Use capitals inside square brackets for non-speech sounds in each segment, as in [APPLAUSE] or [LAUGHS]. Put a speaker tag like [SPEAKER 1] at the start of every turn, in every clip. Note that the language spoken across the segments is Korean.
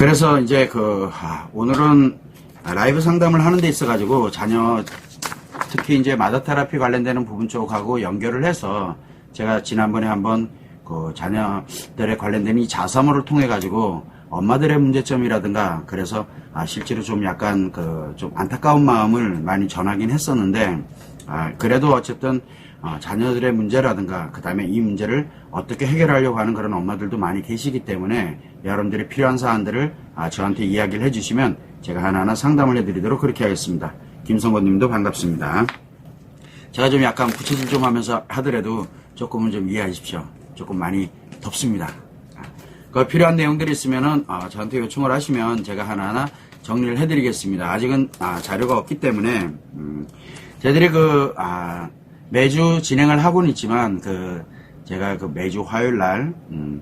[SPEAKER 1] 그래서 이제 그 아, 오늘은 라이브 상담을 하는 데 있어 가지고 자녀 특히 이제 마더 테라피 관련되는 부분 쪽하고 연결을 해서 제가 지난번에 한번 그 자녀들에 관련된 이 자사모를 통해 가지고 엄마들의 문제점이라든가 그래서 아 실제로 좀 약간 그 좀 안타까운 마음을 많이 전하긴 했었는데 아 그래도 어쨌든 어, 자녀들의 문제라든가 그 다음에 이 문제를 어떻게 해결하려고 하는 그런 엄마들도 많이 계시기 때문에 여러분들이 필요한 사안들을 아, 저한테 이야기를 해주시면 제가 하나하나 상담을 해드리도록 그렇게 하겠습니다. 김성건님도 반갑습니다. 제가 좀 약간 구체질 좀 하면서 하더라도 조금은 좀 이해하십시오. 조금 많이 덥습니다. 아, 그 필요한 내용들이 있으면은 아, 저한테 요청을 하시면 제가 하나하나 정리를 해드리겠습니다. 아직은 아, 자료가 없기 때문에 음, 저희들이 그 아, 매주 진행을 하고는 있지만 그 제가 그 매주 화요일 날 음,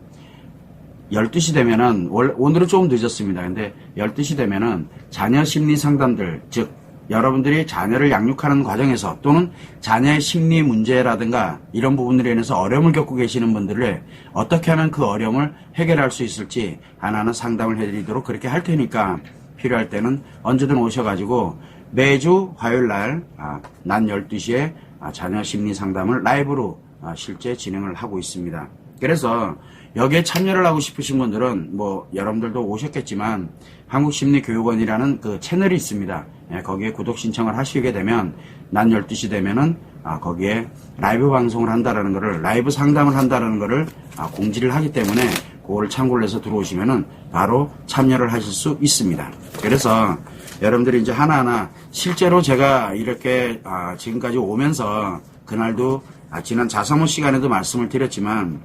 [SPEAKER 1] 12시 되면은 월- 오늘은 조금 늦었습니다. 근데 12시 되면은 자녀 심리 상담들 즉 여러분들이 자녀를 양육하는 과정에서 또는 자녀의 심리 문제라든가 이런 부분들에 인해서 어려움을 겪고 계시는 분들을 어떻게 하면 그 어려움을 해결할 수 있을지 하나하나 상담을 해드리도록 그렇게 할 테니까 필요할 때는 언제든 오셔가지고 매주 화요일 날 아, 낮 12시에 아, 자녀 심리 상담을 라이브로 아, 실제 진행을 하고 있습니다. 그래서 여기에 참여를 하고 싶으신 분들은 뭐 여러분들도 오셨겠지만 한국심리교육원이라는 그 채널이 있습니다. 예, 거기에 구독 신청을 하시게 되면 낮 12시 되면은 아, 거기에 라이브 방송을 한다라는 거를 라이브 상담을 한다라는 아, 공지를 하기 때문에 그거를 참고를 해서 들어오시면은 바로 참여를 하실 수 있습니다. 그래서 여러분들이 이제 하나하나 실제로 제가 이렇게 아, 지금까지 오면서 그날도 아, 지난 자사모 시간에도 말씀을 드렸지만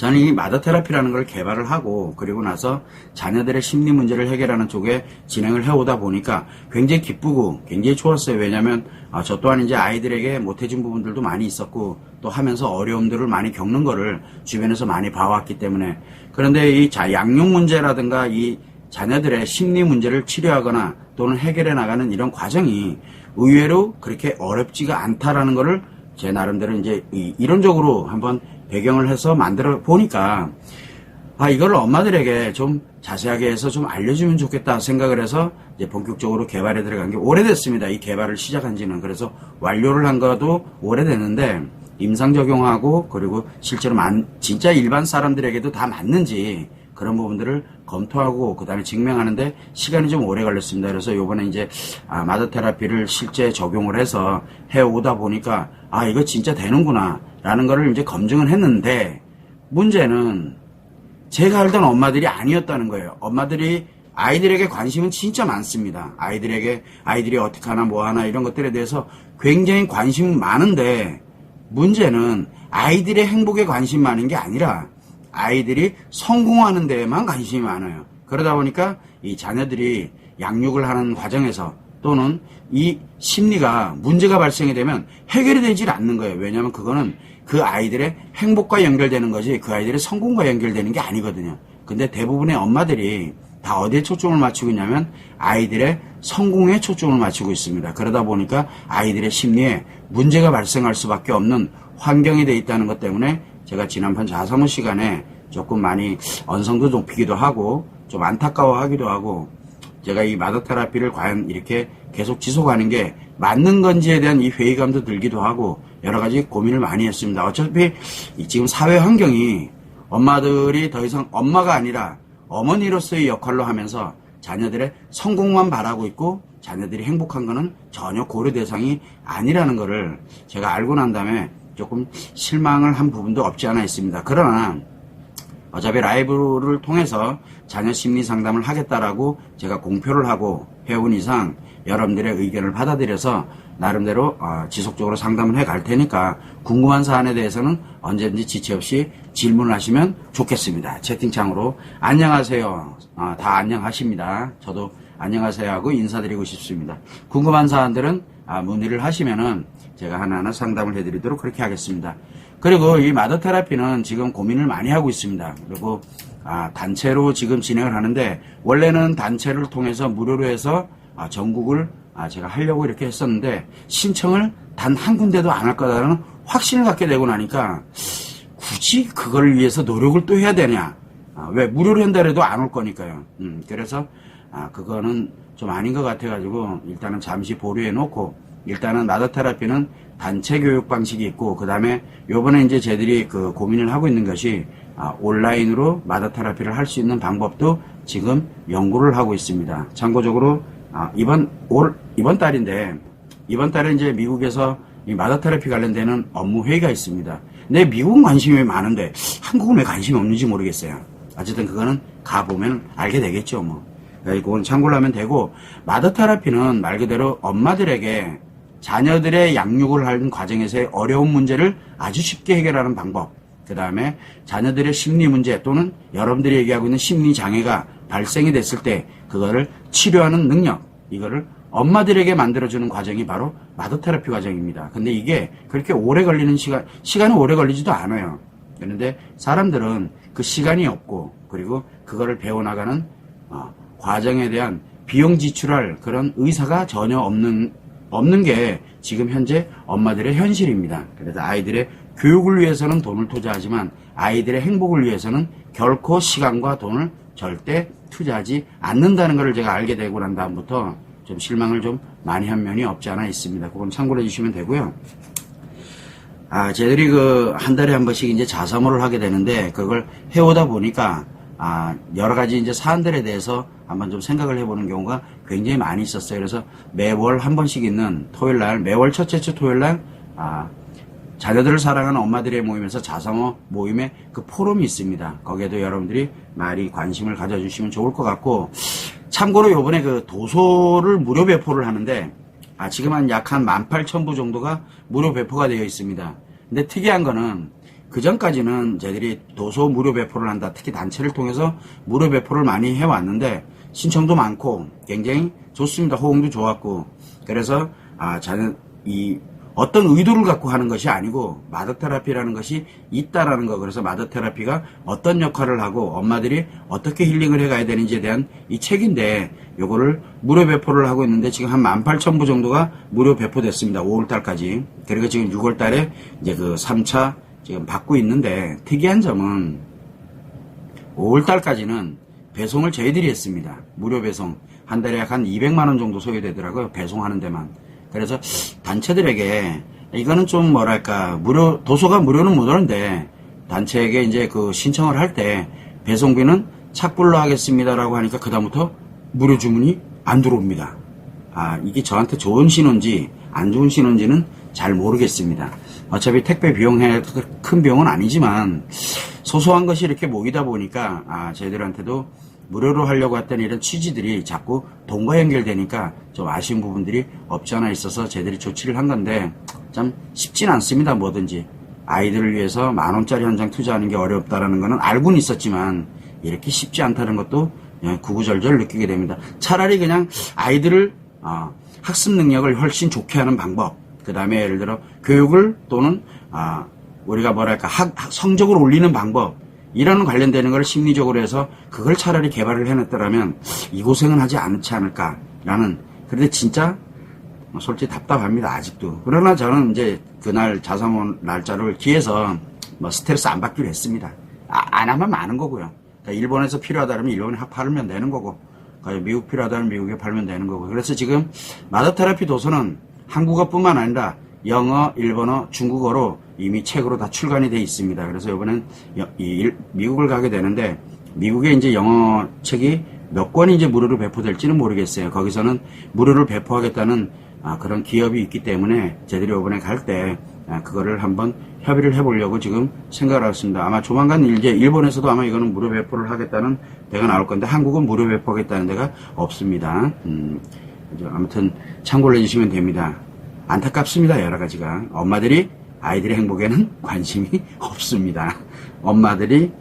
[SPEAKER 1] 저는 이 마더 테라피라는 걸 개발을 하고 그리고 나서 자녀들의 심리 문제를 해결하는 쪽에 진행을 해오다 보니까 굉장히 기쁘고 굉장히 좋았어요. 왜냐하면 아, 저 또한 이제 아이들에게 못해준 부분들도 많이 있었고 또 하면서 어려움들을 많이 겪는 거를 주변에서 많이 봐왔기 때문에 그런데 이 자, 양육 문제라든가 이 자녀들의 심리 문제를 치료하거나 또는 해결해 나가는 이런 과정이 의외로 그렇게 어렵지가 않다라는 거를 제 나름대로 이제 이- 이론적으로 한번 배경을 해서 만들어 보니까 아 이걸 엄마들에게 좀 자세하게 해서 좀 알려주면 좋겠다 생각을 해서 이제 본격적으로 개발에 들어간 게 오래됐습니다. 이 개발을 시작한 지는 그래서 완료를 한 것도 오래됐는데 임상 적용하고 그리고 실제로 만, 진짜 일반 사람들에게도 다 맞는지 그런 부분들을 검토하고 그다음에 증명하는데 시간이 좀 오래 걸렸습니다. 그래서 요번에 이제 아, 마더 테라피를 실제 적용을 해서 해 오다 보니까 아 이거 진짜 되는구나 라는 거를 이제 검증을 했는데 문제는 제가 알던 엄마들이 아니었다는 거예요. 엄마들이 아이들에게 관심은 진짜 많습니다. 아이들에게 아이들이 어떻게 하나 뭐 하나 이런 것들에 대해서 굉장히 관심 많은데 문제는 아이들의 행복에 관심 많은 게 아니라 아이들이 성공하는 데에만 관심이 많아요. 그러다 보니까 이 자녀들이 양육을 하는 과정에서 또는 이 심리가 문제가 발생이 되면 해결이 되질 않는 거예요. 왜냐하면 그거는 그 아이들의 행복과 연결되는 거지 그 아이들의 성공과 연결되는 게 아니거든요. 근데 대부분의 엄마들이 다 어디에 초점을 맞추고 있냐면 아이들의 성공에 초점을 맞추고 있습니다. 그러다 보니까 아이들의 심리에 문제가 발생할 수밖에 없는 환경이 돼 있다는 것 때문에 제가 지난번 자사모 시간에 조금 많이 언성도 높이기도 하고 좀 안타까워하기도 하고 제가 이 마더 테라피를 과연 이렇게 계속 지속하는 게 맞는 건지에 대한 이 회의감도 들기도 하고 여러 가지 고민을 많이 했습니다. 어차피 이 지금 사회 환경이 엄마들이 더 이상 엄마가 아니라 어머니로서의 역할로 하면서 자녀들의 성공만 바라고 있고 자녀들이 행복한 거는 전혀 고려 대상이 아니라는 거를 제가 알고 난 다음에 조금 실망을 한 부분도 없지 않아 있습니다. 그러나 어차피 라이브를 통해서 자녀 심리 상담을 하겠다라고 제가 공표를 하고 해온 이상 여러분들의 의견을 받아들여서 나름대로 어, 지속적으로 상담을 해 갈 테니까 궁금한 사안에 대해서는 언제든지 지체 없이 질문을 하시면 좋겠습니다. 채팅창으로 안녕하세요. 어, 다 안녕하십니다. 저도 안녕하세요 하고 인사드리고 싶습니다. 궁금한 사안들은 아, 문의를 하시면은 제가 하나하나 상담을 해드리도록 그렇게 하겠습니다. 그리고 이 마더 테라피는 지금 고민을 많이 하고 있습니다. 그리고 아, 단체로 지금 진행을 하는데 원래는 단체를 통해서 무료로 해서 아, 전국을 아, 제가 하려고 이렇게 했었는데 신청을 단 한 군데도 안 할 거라는 확신을 갖게 되고 나니까 굳이 그걸 위해서 노력을 또 해야 되냐 아, 왜 무료로 한다 해도 안 올 거니까요. 음, 그래서 아, 그거는 좀 아닌 것 같아가지고 일단은 잠시 보류해 놓고 일단은 마더 테라피는 단체 교육 방식이 있고 그 다음에 요번에 이제 저희들이 그 고민을 하고 있는 것이 아, 온라인으로 마더 테라피를 할 수 있는 방법도 지금 연구를 하고 있습니다. 참고적으로 아, 이번 올 이번 달인데 이번 달에 이제 미국에서 이 마더 테라피 관련되는 업무 회의가 있습니다. 근데 미국은 관심이 많은데 한국은 왜 관심이 없는지 모르겠어요. 어쨌든 그거는 가 보면 알게 되겠죠, 뭐. 그러니까 그건 참고를 하면 되고, 마더 테라피는 말 그대로 엄마들에게 자녀들의 양육을 하는 과정에서의 어려운 문제를 아주 쉽게 해결하는 방법. 그 다음에 자녀들의 심리 문제 또는 여러분들이 얘기하고 있는 심리 장애가 발생이 됐을 때 그거를 치료하는 능력. 이거를 엄마들에게 만들어주는 과정이 바로 마더 테라피 과정입니다. 근데 이게 그렇게 오래 걸리는 시간, 시간은 오래 걸리지도 않아요. 그런데 사람들은 그 시간이 없고 그리고 그거를 배워나가는 어, 과정에 대한 비용 지출할 그런 의사가 전혀 없는 없는 게 지금 현재 엄마들의 현실입니다. 그래서 아이들의 교육을 위해서는 돈을 투자하지만 아이들의 행복을 위해서는 결코 시간과 돈을 절대 투자하지 않는다는 것을 제가 알게 되고 난 다음부터 좀 실망을 좀 많이 한 면이 없지 않아 있습니다. 그건 참고해 주시면 되고요. 아, 저희들이 그 한 달에 한 번씩 이제 자사모를 하게 되는데 그걸 해오다 보니까 아, 여러 가지 이제 사안들에 대해서 한번 좀 생각을 해보는 경우가 굉장히 많이 있었어요. 그래서 매월 한 번씩 있는 토요일 날, 매월 첫째 주 토요일 날, 아, 자녀들을 사랑하는 엄마들의 모임에서 자사모 모임에 그 포럼이 있습니다. 거기에도 여러분들이 많이 관심을 가져주시면 좋을 것 같고, 참고로 요번에 그 도서를 무료 배포를 하는데, 아, 지금 한 약 한 18,000부 정도가 무료 배포가 되어 있습니다. 근데 특이한 거는 그 전까지는 저희들이 도서 무료 배포를 한다. 특히 단체를 통해서 무료 배포를 많이 해왔는데 신청도 많고 굉장히 좋습니다. 호응도 좋았고. 그래서 아, 저는 이 어떤 의도를 갖고 하는 것이 아니고 마더 테라피라는 것이 있다라는 거. 그래서 마더 테라피가 어떤 역할을 하고 엄마들이 어떻게 힐링을 해가야 되는지에 대한 이 책인데 요거를 무료 배포를 하고 있는데 지금 한 18,000부 정도가 무료 배포됐습니다. 5월달까지. 그리고 지금 6월달에 이제 그 3차 지금 받고 있는데 특이한 점은 5월달까지는 배송을 저희들이 했습니다. 무료 배송. 한 달에 약 한 200만원 정도 소요되더라고요. 배송하는 데만. 그래서 단체들에게 이거는 좀 뭐랄까 무료 도서가 무료는 무료인데 단체에게 이제 그 신청을 할 때 배송비는 착불로 하겠습니다라고 하니까 그다음부터 무료 주문이 안 들어옵니다. 아 이게 저한테 좋은 신호인지 안 좋은 신호인지는 잘 모르겠습니다. 어차피 택배 비용 큰 비용은 아니지만 소소한 것이 이렇게 모이다 보니까 아 저희들한테도 무료로 하려고 했던 이런 취지들이 자꾸 돈과 연결되니까 좀 아쉬운 부분들이 없지 않아 있어서 저희들이 조치를 한 건데 참 쉽진 않습니다 뭐든지 아이들을 위해서 만 원짜리 한 장 투자하는 게 어렵다라는 거는 알고는 있었지만 이렇게 쉽지 않다는 것도 예, 구구절절 느끼게 됩니다. 차라리 그냥 아이들을 어, 학습 능력을 훨씬 좋게 하는 방법 그 다음에 예를 들어 교육을 또는 아, 우리가 뭐랄까 학, 학- 성적을 올리는 방법 이런 관련되는 걸 심리적으로 해서 그걸 차라리 개발을 해냈더라면 이 고생은 하지 않지 않을까라는 그런데 진짜 뭐 솔직히 답답합니다 아직도. 그러나 저는 이제 그날 자사모 날짜를 기해서 뭐 스트레스 안 받기로 했습니다. 아, 안 하면 많은 거고요. 그러니까 일본에서 필요하다면 일본에 팔면 되는 거고 미국 필요하다면 미국에 팔면 되는 거고. 그래서 지금 마더 테라피 도서는 한국어뿐만 아니라 영어, 일본어, 중국어로 이미 책으로 다 출간이 돼 있습니다. 그래서 이번엔 미국을 가게 되는데 미국에 이제 영어 책이 몇 권이 이제 무료로 배포될지는 모르겠어요. 거기서는 무료로 배포하겠다는 아, 그런 기업이 있기 때문에 저희들이 이번에 갈때 아, 그거를 한번 협의를 해보려고 지금 생각을 하고 있습니다. 아마 조만간 이제 일본에서도 아마 이거는 무료 배포를 하겠다는 데가 나올 건데 한국은 무료 배포하겠다는 데가 없습니다. 음, 아무튼 참고를 해주시면 됩니다. 안타깝습니다. 여러 가지가. 엄마들이 아이들의 행복에는 [LAUGHS] 관심이 없습니다. 엄마들이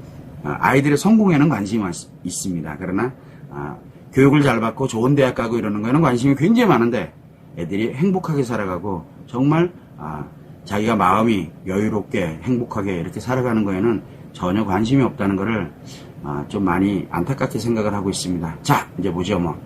[SPEAKER 1] 아, 아이들의 성공에는 관심이 많- 있습니다. 그러나 아, 교육을 잘 받고 좋은 대학 가고 이러는 거에는 관심이 굉장히 많은데 애들이 행복하게 살아가고 정말 아, 자기가 마음이 여유롭게 행복하게 이렇게 살아가는 거에는 전혀 관심이 없다는 것을 아, 좀 많이 안타깝게 생각을 하고 있습니다. 자, 이제 보죠 뭐.